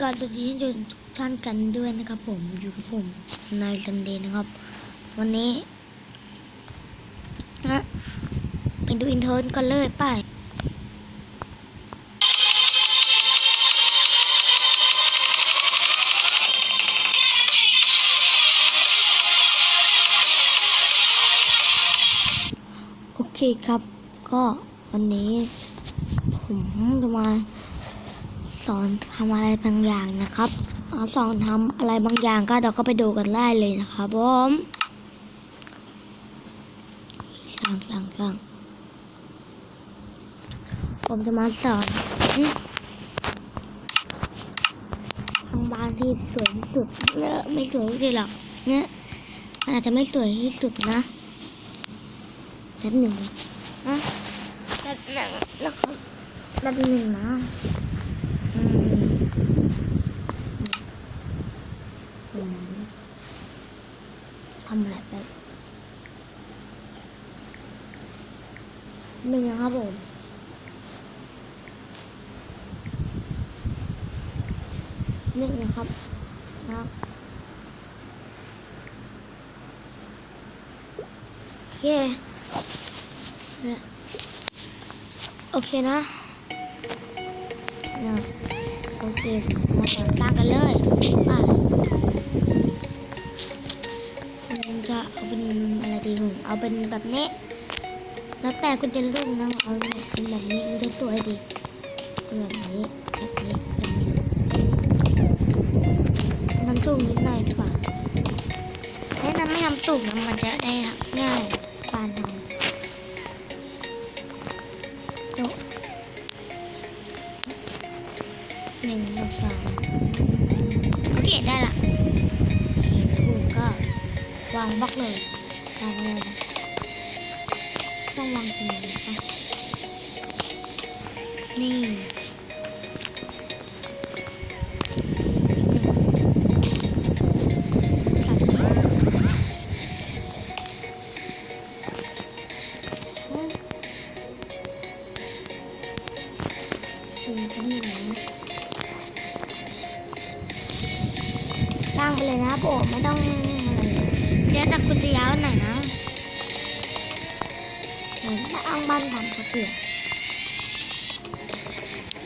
การตัวนี้อยู่ทุกท่านกันด้วยนะครับ ผมอยู่กับผมนายซันเดย์นะครับ วันนี้นะไปดูอินโทรกันเลยไปโอเคครับ ก็วันนี้ผมจะมา สอนทำอะไรบางอย่างนะครับอสอนทำอะไรบางอย่างก็เดี๋ยวก็ไปดูกันได้เลยนะครับผมสร้างสร้างสร้างผมจะมาสอนทำบ้านที่สวยที่สุดเนอะไม่สวยที่สุดหรอกเนี่ยอาจจะไม่สวยที่สุดนะแป๊บหนึ่งนะแป๊บหนึ่งนะครับแป๊บหนึ่งนะ อืมอืมทำอะไรไปหนึ่งนะครับผมหนึ่งนะครับนะครับโอเคโอเคนะโอเค มาสอนสร้างกันเลยว่าผม จะเอาเป็นอะไรดีผมเอาเป็นแบบนี้ แล้วแต่คุณจะเลือกนะเอาเป็นแบบนี้มันจะสวยดีแบบนี้แบบนี้แบบนี้ทำตุ่มนิดหน่อยดีกว่าแนะนำไม่ทำตุ่มนะมันจะได้ง่ายการทำโต๊ะหนึ่งสองโอเคได้ละถูกก็ วางบล็อกเลยวางเลยต้องวางตรงนี้อะนี่สี่กันหนึ่งสร้างไปเลยนะโบไม่ต้อง อะไรเดี๋ยวแต่คุจะยาวหน่อยนะเหมือนอ้างบ้านทำเขาเกี่ยว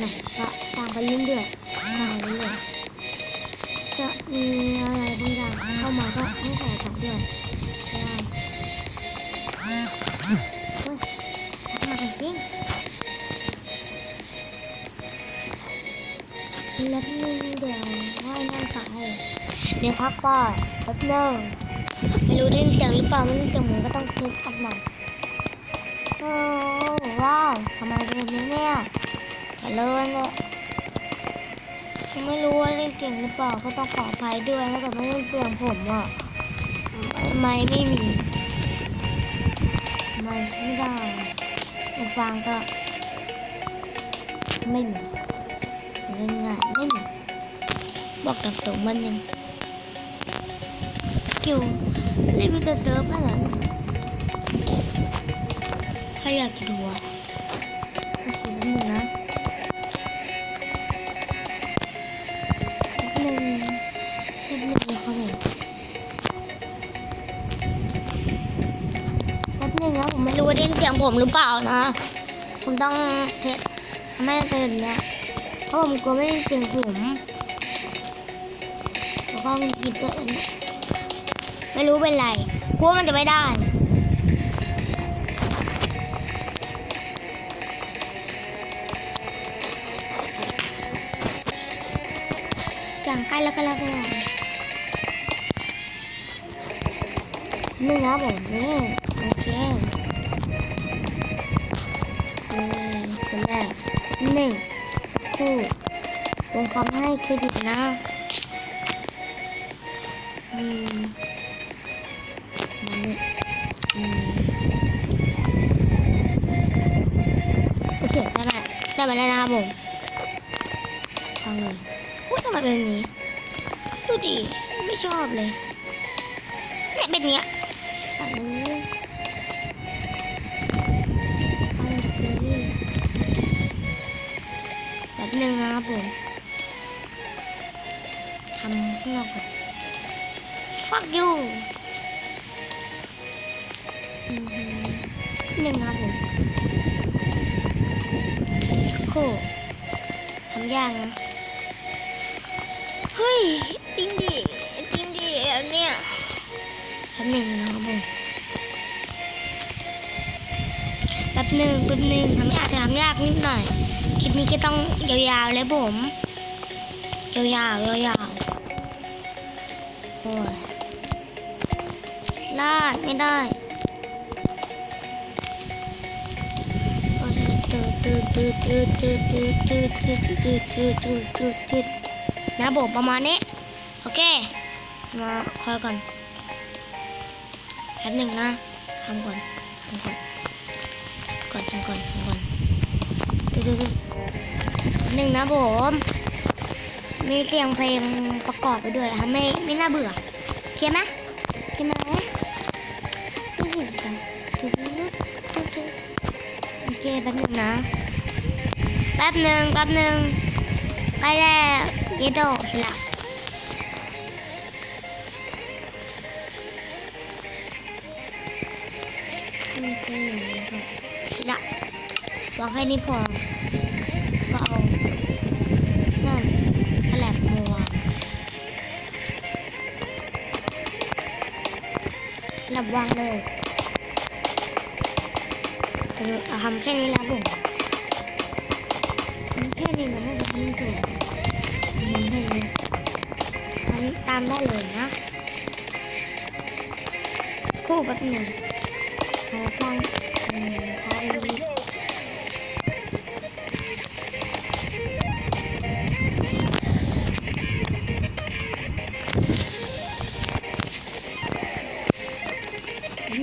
นะก็สร้างไปเรื่อยๆสร้างไปเรื่อยๆจะมีอะไรบางอย่างเข้ามาก็ต้องขอขอด้วยได้เฮ้ยมากันจริงแล้วนึงเดี๋ยวว่ายน้ำสายเดี๋ยวพักก่อนแป๊บนึง ไม่รู้ได้ยินเสียงหรือเปล่าไม่ได้ยินเสียงผมก็ต้องคิดอัพหน่อยโอ้ว้าวทำไมเป็นแบบนี้เนี่ยอย่เลินเลยผมไม่รู้ว่าได้ยินเสียงหรือเปล่าก็ต้องขออภัยด้วยถ้าเกิดไม่ได้ยินเสียงผมอะไม่ไม่มีไม่ไม่ได้หูฟังก็ไม่มีเล่นง่ายไม่มีบอกตรงๆมันยัง คิวรีวิวจะเซิร์ฟอะไรใครอยากจะดูอะโอเคแป๊บนึงนะแป๊บนึงแป๊บนึงนะครับผมแป๊บนึงนะผมไม่รู้ว่าได้ยินเสียงผมหรือเปล่านะ ผมต้องเทสทำให้เป็นแบบเนี้ยเพราะผมกลัวไม่ได้ยินเสียงผมแล้วก็มันคิดด้วยอันเนี้ย ไม่รู้เป็นไรกลัวมันจะไม่ได้จังใกล้แล้วก็แล้วกันนี่นะผมนี่โอเคนี่คนแรกหนึ่งคู่วงคำให้เครดิตนะอือืม โอเคได้ไหมได้มาแล้วนะครับผมฟังเลยพูดทำไมเป็นแบบนี้ ดูดิ ไม่ชอบเลยเนี่ยเป็นเงี้ยสั่งเลยเอาสิแบบนึงนะครับผมทำข้างนอกก่อน fuck you อืมหนึ่งครับผมโคทำยากนะ เฮ้ยจริงดิจริงดิแบบเนี้ยแป๊บหนึ่งนะครับผมแป๊บหนึ่งแป๊บหนึ่งทำยากแต่ทำยากนิดหน่อยคลิปนี้ก็ต้องยาวๆเลยผม ยาวๆยาวๆโอ้ยลาดไม่ได้ ตืดตืดตืดตืดตืดตืดตืดตืดตืดตืดนะผมประมาณนี้ โอเค มาคอยก่อนแป๊บหนึ่งนะทำก่อนทำก่อนก่อนทำก่อนทำก่อนดูดูดูหนึ่งนะผมมีเสียงเพลงประกอบไปด้วยทำไม่ไม่น่าเบื่อเคลียร์ไหมเคลียร์ไหมดูดูดูดูดูดูโอเคแป๊บนึงนะ ป๊บหนึ่งแป๊บหนึ่งไปแล้วเยโดเสร็จละนี่คือหนึ่งนะครับเสร็จละวางแค่นี้พอก็เอานั่นแฉลบมัวแฉลบวางเลยทำแค่นี้แล้วผม ค่นี้มันน่าจะทำให้เลยมันได้เลยอันนี้ตามได้เลยนะคู่แป๊บนึ่งเราสร้างหนึ่งไหน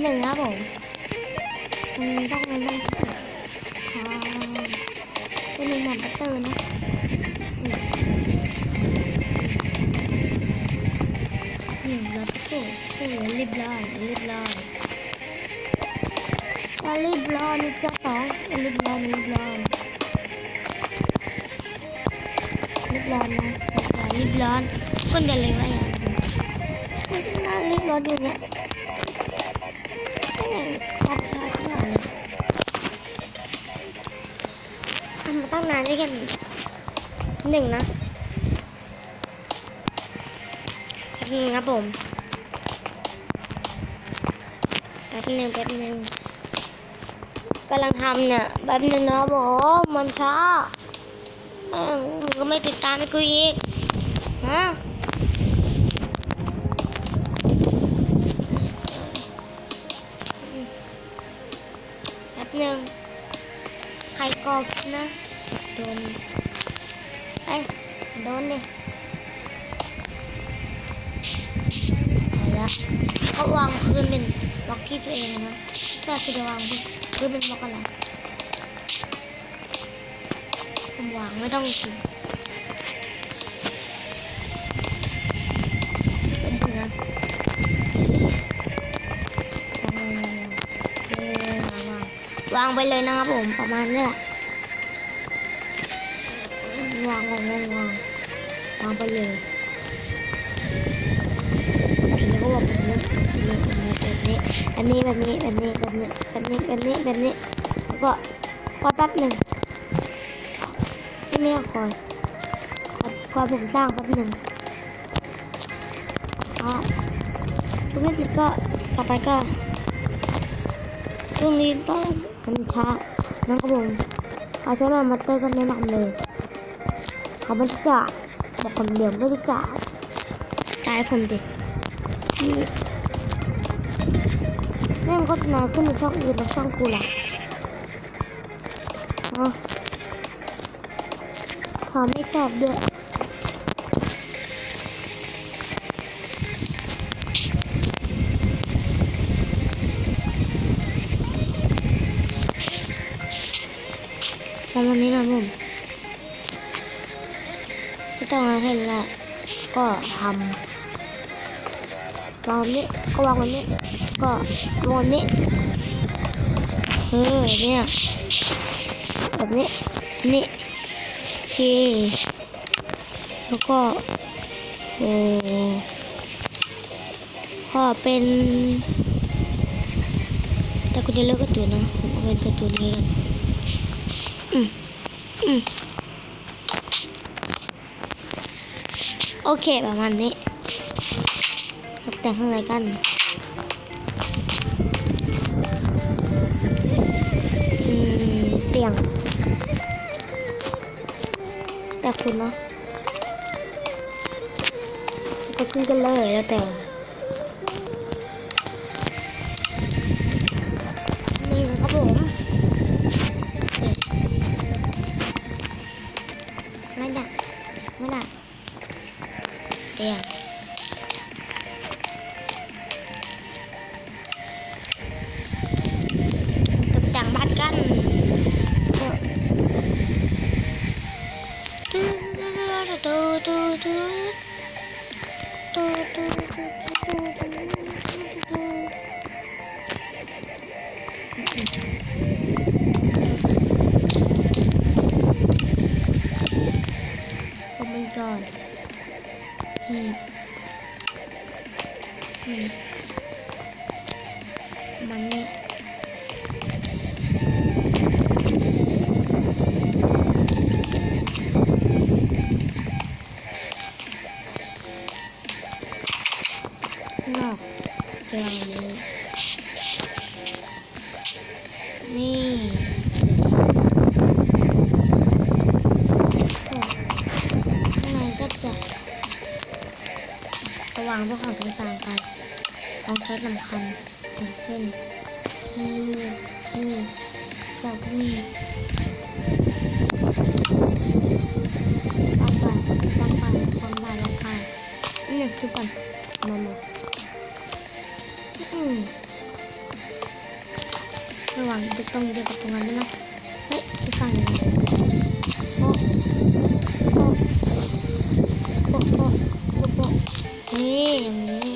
ึ่งครับผมต้องต้อง ร้อนคนเดียวเลยว่าอย่างนี้น่ารีบร้อนอยู่เนี่ยทำมาตั้งนานได้แค่หนึ่งนะหนึ่งครับผมแป๊บหนึ่งแป๊บหนึ่งกำลังทำเนี่ยแป๊บนึงนะผมมันช้าแม่ก็ไม่ติดตามให้กูอีก ฮะแป๊บหนึ่งใครกอบนะโดนไอ้ยโดนดิเอาละเขาวางพื้นเป็นบล็อกที่ตัวเองนะแต่คือจะวางพื้นเป็นบล็อกอะไรผมวางไม่ต้องกินางวางไปเลยนะครับผมประมาณนี้แหละวางวางวางวางวางไปเลยแล้ก็บอกแบบนี้แบบนี้แบบนี้แบบนี้แบบนี้แบบนี้แบบนี้แบบนี้แล้วก็คอแป๊บหนึ่งไม่ไม่คอยคอยคอผมสร้างแป๊บหนึ่งอ๋อตรงนี้ก็ต่อไปก็ตรงนี้ก็ มันช้านะครับผมเขาใช้แบบมัตเตอร์ก็แนะนำเลยเขาไม่จักบอกคนเดียวไม่จักจ่ายผมดินี่แม่งโฆษณาขึ้นในช่องอื่นแล้วช่องกูล่ะอ๋อขอไม่ตอบด้วยประ ต้องเอาให้ละก็ทำวางนี้ก็วางแบบนี้ก็วางนี้เออเนี่ยแบบนี้นี่เคแล้วก็โอ้ขอเป็นแต่กูจะเลือกการ์ตูนะผมเป็นการ์ตูนี้กันอืมอืม โอเคประมาณนี้ตกแต่งข้างในกันเตียง แต่คุณเนาะจะขึ้นกันเลยแล้วแต่ ตูตู No. เจอเลยนี่ข้างในก็จะระวางพวกของต่างๆไปของใช้สำคัญอย่างเช่นนี่นี่เราก็มีตั้งไปตั้งไปตั้งไปตั้งไปนี่ทุกคนมามาอืมระหว่างตรงเดียวกับตรงนั้ นได้ไหมเฮ้ยอีกฝั่งหนึ่งโอ้โอ้โปะโปะโปะโปะนี่อย่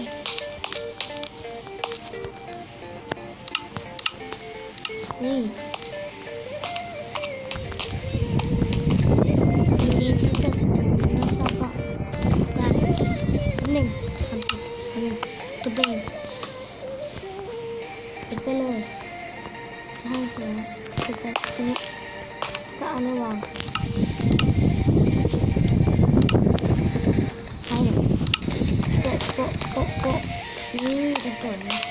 นึ่งตัวเบงปิดไปเลย จะให้ตัวปิดไปตรงนี้ก็เอาในวางใช่เนี่ยโปะโปะโปะโปะนี่จะสวย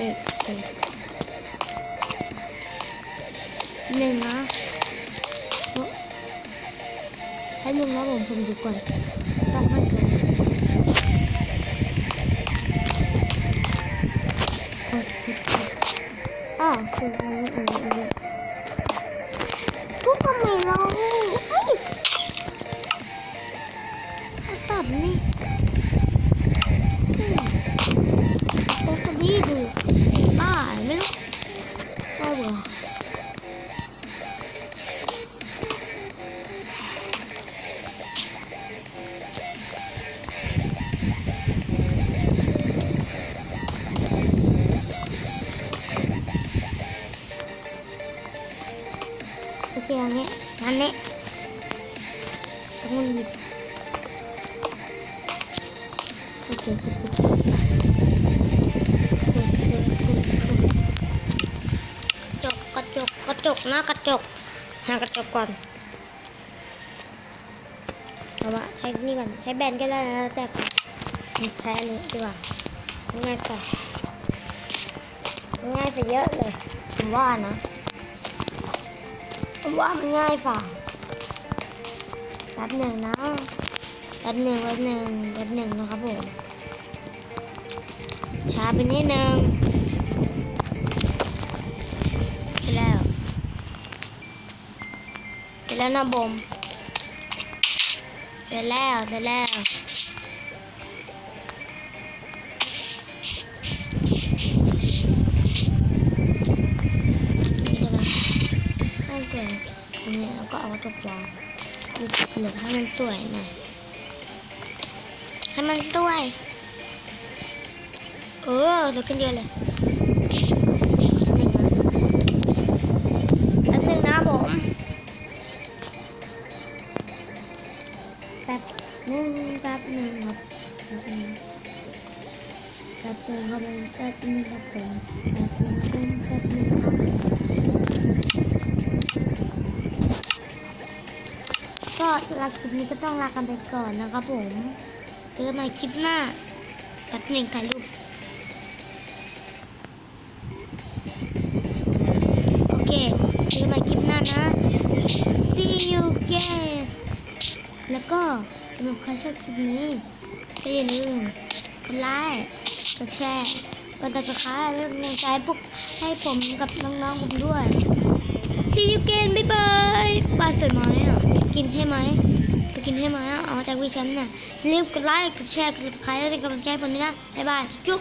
นี่หนึ่งนะโอ๊ะให้หนึ่งนะผมผมดูก่อน กกระจกระจกนะกระจกหากระจกก่อนเอาวะใช้นี่ก่อนใช้แบนก็ได้นะแต่ใช้อันนี้ดีกว่าง่ายกว่าง่ายไปเยอะเลยผมว่านะผมว่ามันง่ายฝ่าแป๊บหนึ่งนะแป๊บหนึ่งแป๊บหนึ่งแป๊บหนึ่งนะครับผมช้าไปนิดนึง แล้วนะบมเสร็จแล้วเสร็จแล้วนี่นะตั้งแต่ตรงนี้แล้วก็เอากระจกวางเหลือให้มันสวยหน่อยให้มันสวย เออเดี๋ยวขึ้นเยอะเลย บหนึ่งครับผมแป๊บหรับแป๊บหนึ่งครับก็ลาคลิปนี้ก็ต้องลากันไปก่อนนะครับผม เจอกันใหม่คลิปหน้าแป๊บหนึ่งถ่ายรูปโอเค เจอกันใหม่คลิปหน้านะ see you again แล้วก็สำหรับใครชอบคลิปนี้ก็อย่าลืมกดไลค์กดแชร์ กดติดตามเพื่อเป็นกำลังใจพวกให้ผมกับน้องๆผมด้วย see you again บ๊ายบายปลาสวยไหมอะกินให้ไหมสกินให้ไหมอะเอามาจากวิชันน่ะอย่าลืมกดไลค์กดแชร์กดติดตามเพื่อเป็นกำลังใจผมด้วยนะบ๊ายบายจุ๊บ